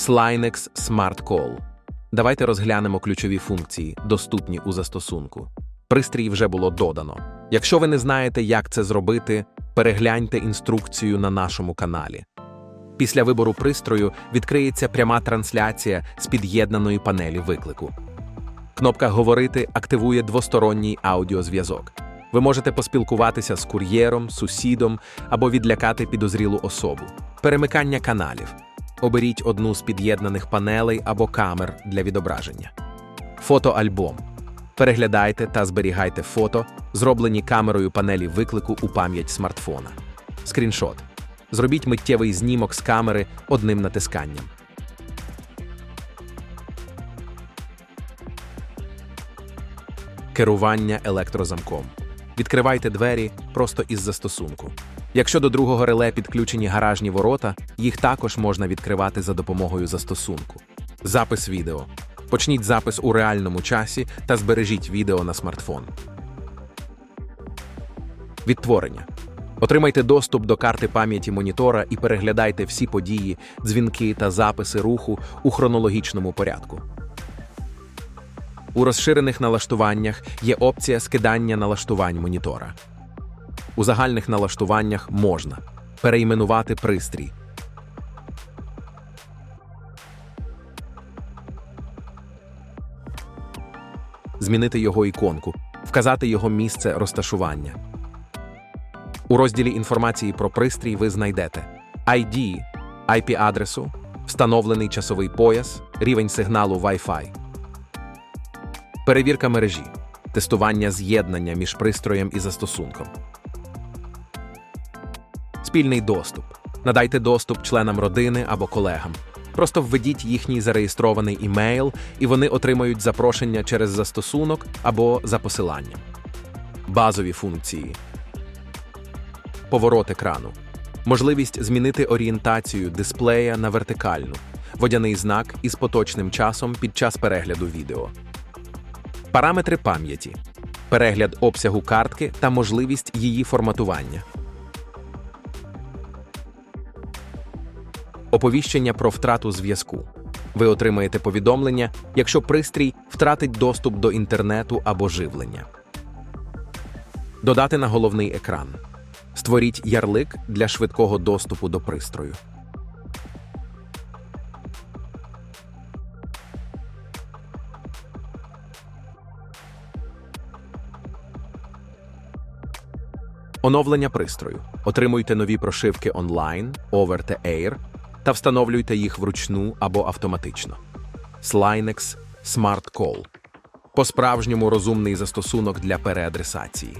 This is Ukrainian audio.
Slinex Smart Call. Давайте розглянемо ключові функції, доступні у застосунку. Пристрій вже було додано. Якщо ви не знаєте, як це зробити, перегляньте інструкцію на нашому каналі. Після вибору пристрою відкриється пряма трансляція з під'єднаної панелі виклику. Кнопка Говорити активує двосторонній аудіозв'язок. Ви можете поспілкуватися з кур'єром, сусідом або відлякати підозрілу особу. Перемикання каналів. Оберіть одну з під'єднаних панелей або камер для відображення. Фотоальбом. Переглядайте та зберігайте фото, зроблені камерою панелі виклику у пам'ять смартфона. Скріншот. Зробіть миттєвий знімок з камери одним натисканням. Керування електрозамком. Відкривайте двері просто із застосунку. Якщо до другого реле підключені гаражні ворота, їх також можна відкривати за допомогою застосунку. Запис відео. Почніть запис у реальному часі та збережіть відео на смартфон. Відтворення. Отримайте доступ до карти пам'яті монітора і переглядайте всі події, дзвінки та записи руху у хронологічному порядку. У розширених налаштуваннях є опція скидання налаштувань монітора. У загальних налаштуваннях можна перейменувати пристрій. Змінити його іконку, вказати його місце розташування. У розділі інформації про пристрій ви знайдете ID, IP-адресу, встановлений часовий пояс, рівень сигналу Wi-Fi. Перевірка мережі, тестування з'єднання між пристроєм і застосунком. Спільний доступ. Надайте доступ членам родини або колегам. Просто введіть їхній зареєстрований імейл, і вони отримають запрошення через застосунок або за посиланням. Базові функції. Поворот екрану. Можливість змінити орієнтацію дисплея на вертикальну. Водяний знак із поточним часом під час перегляду відео. Параметри пам'яті. Перегляд обсягу картки та можливість її форматування. Оповіщення про втрату зв'язку. Ви отримаєте повідомлення, якщо пристрій втратить доступ до інтернету або живлення. Додати на головний екран. Створіть ярлик для швидкого доступу до пристрою. Оновлення пристрою. Отримуйте нові прошивки онлайн, over the air та встановлюйте їх вручну або автоматично. Slinex Smart Call. По-справжньому розумний застосунок для переадресації.